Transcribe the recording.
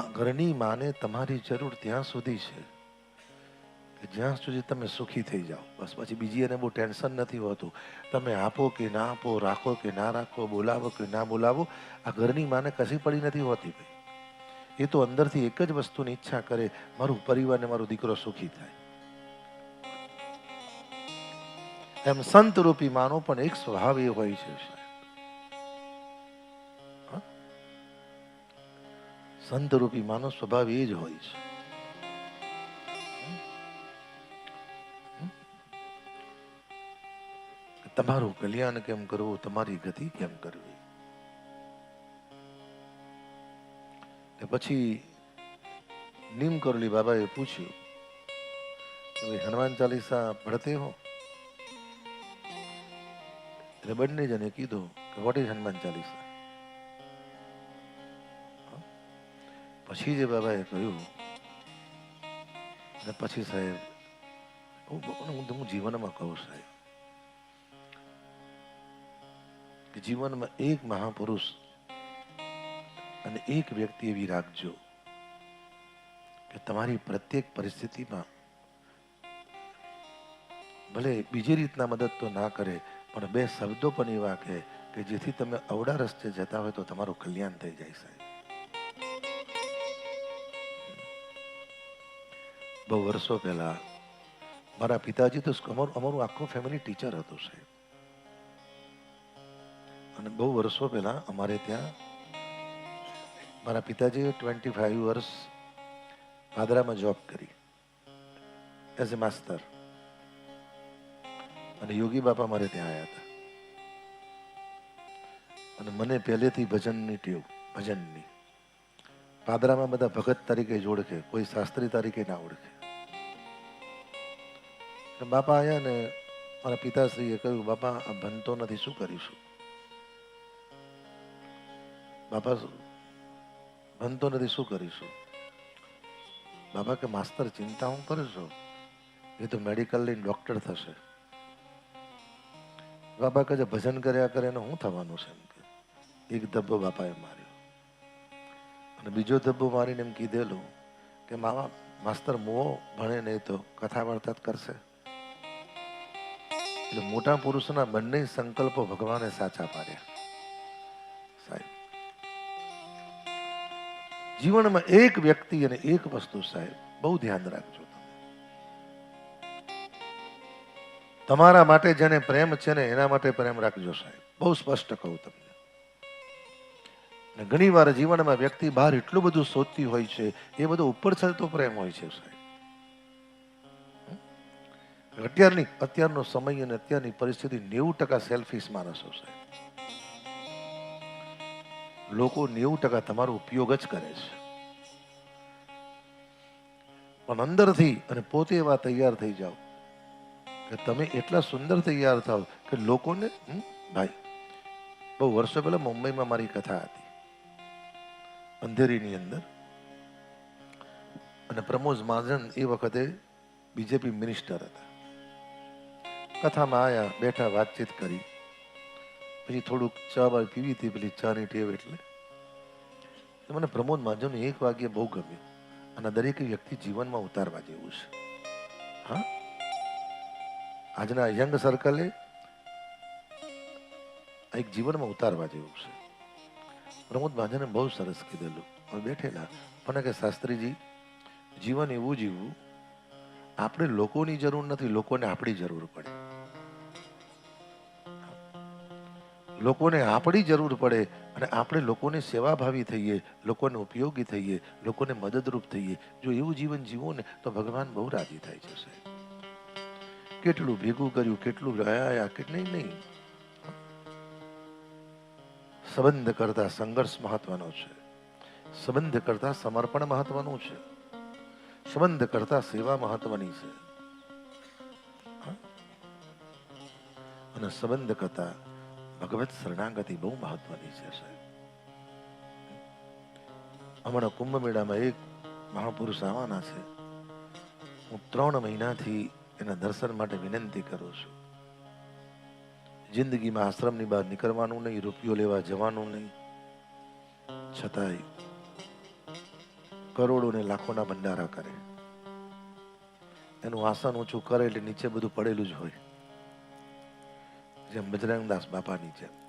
ઘરની માને તમારી જરૂર ત્યાં સુધી છે. કે જ્યાં સુધી તમે સુખી થઈ જાઓ. બસ પછી બીજી એને બહુ ટેન્શન નથી હોતું. તમે આપો કે ના આપો, રાખો કે ના રાખો, બોલાવો કે ના બોલાવો, આ ઘરની માને કશી પડી નથી હોતી ભાઈ. એ તો અંદરથી એક જ વસ્તુની ઈચ્છા કરે, મારું પરિવાર ને મારો દીકરો સુખી થાય. એમ સંત રૂપી માનો પણ એક સ્વભાવ એ હોય છે. સંત રૂપી માનો સ્વભાવ એ જ હોય છે. તમારું કલ્યાણ કેમ કરવું, તમારી ગતિ કેમ કરવી? પછી નીમ કરોલી બાબાએ પૂછ્યું હનુમાન ચાલીસા પઢતે હો? એટલે બંને જણે કીધું કે, વોટ ઇઝ હનુમાન ચાલીસા? પછી જે બાબાએ કહ્યું અને પછી સાહેબ હું હું હું જીવનમાં કહું સાહેબ કે જીવનમાં એક મહાપુરુષ અને એક વ્યક્તિ એવી રાખજો કે તમારી પ્રત્યેક પરિસ્થિતિમાં ભલે બીજી રીતના મદદ તો ના કરે પણ બે શબ્દો પણ એવા કહે કે જેથી તમે અવડા રસ્તે જતા હોય તો તમારું કલ્યાણ થઈ જાય સાહેબ બહુ વર્ષો પહેલા મારા પિતાજી તો અમારું અમારું આખું ફેમિલી ટીચર હતું સાહેબ. અને બહુ વર્ષો પહેલા અમારે ત્યાં મારા પિતાજીએ ટ્વેન્ટી ફાઈવ વર્ષ પાદરામાં જોબ કરી એઝ એ માસ્તર અને યોગી બાપા મારે ત્યાં આવ્યા હતા. અને મને પહેલેથી ભજનની ટેવ, ભજનની. પાદરામાં બધા ભગત તરીકે જ ઓળખે, કોઈ શાસ્ત્રી તરીકે ના ઓળખે. બાપા આવ્યા ને મારા પિતાશ્રીએ કહ્યું, બાપા, આ ભણતો નથી, શું કરીશું? બાપા, ભણતો નથી, શું કરીશું? બાપા કે, માસ્તર, ચિંતા હું કરશો એ તો મેડિકલ લઈને ડોક્ટર થશે. બાપા કહે છે, ભજન કર્યા કરે એને શું થવાનું છે? એમ કે. એક ધબ્બો બાપાએ માર્યો. અને બીજો ધબ્બો મારીને એમ કીધેલું કે, મામા, માસ્તર મોહ ભણે નહીં તો કથા વાર્તા કરશે. એટલે મોટા પુરુષના બંને સંકલ્પો ભગવાને સાચા પાડ્યા. સાહેબ, જીવનમાં એક વ્યક્તિ અને એક વસ્તુ સાહેબ, બહુ ધ્યાન રાખજો તમારા માટે જેને પ્રેમ છે ને એના માટે પ્રેમ રાખજો સાહેબ. બહુ સ્પષ્ટ કહું તમને. ઘણી વાર જીવનમાં વ્યક્તિ બહાર એટલું બધું શોધતી હોય છે, એ બધો ઉપર ચડતો પ્રેમ હોય છે સાહેબ. અત્યારની, અત્યારનો સમય અને અત્યારની પરિસ્થિતિ નેવું ટકા સેલ્ફિશ માણસો છે લોકો નેવું ટકા તમારો ઉપયોગ જ કરે છે. પણ અંદરથી અને પોતે એવા તૈયાર થઈ જાઓ કે તમે એટલા સુંદર તૈયાર થાવ કે લોકોને ભાઈ, બહુ વર્ષો પહેલા મુંબઈમાં મારી કથા હતી. અંધેરીની અંદર. અને પ્રમોદ મહાજન એ વખતે બીજેપી મિનિસ્ટર હતા. કથામાં આયા બેઠા વાતચીત કરી. પછી થોડુંક ચા બા પીવી હતી પેલી ચાની ટેવ એટલે. મને પ્રમોદ માધવનું એક વાગ્યે બહુ ગમ્યું. અને દરેક વ્યક્તિ જીવનમાં ઉતારવા જેવું છે. હા? આજના યંગ સર્કલે એક જીવનમાં ઉતારવા જેવું છે. પ્રમોદ માધવને બહુ સરસ કીધેલું. હવે બેઠેલા. મને કે, શાસ્ત્રીજી, જીવન એવું જીવવું. આપણે લોકોની જરૂર નથી, લોકોને આપણી જરૂર પડે. લોકોને આપણી જરૂર પડે અને આપણે લોકોને સેવાભાવી થઈએ, લોકોને ઉપયોગી થઈએ, લોકોને મદદરૂપ થઈએ. જો એવું જીવન જીવો ને તો ભગવાન બહુ રાજી થાય જશે કેટલું ભેગું કર્યું, કેટલું રહ્યા કે નહીં સંબંધ કરતા સંઘર્ષ મહત્વનો છે. સંબંધ કરતા સમર્પણ મહત્વનું છે. સંબંધ કરતા સેવા મહત્વની છે. અને સંબંધ કરતા ભગવત શરણાગતિ બહુ મહત્વની છે હમણાં કુંભ મેળામાં એક મહાપુરુષ આવવાના છે. હું ત્રણ મહિનાથી એના દર્શન માટે વિનંતી કરું છું. જિંદગીમાં આશ્રમની બહાર નીકળવાનું નહીં, રૂપિયો લેવા જવાનું નહીં. છતાંય કરોડો ને લાખોના ભંડારા કરે. એનું આસન ઊંચું કરે એટલે નીચે બધું પડેલું જ હોય. જેમ બજરંગદાસ બાપાની જેમ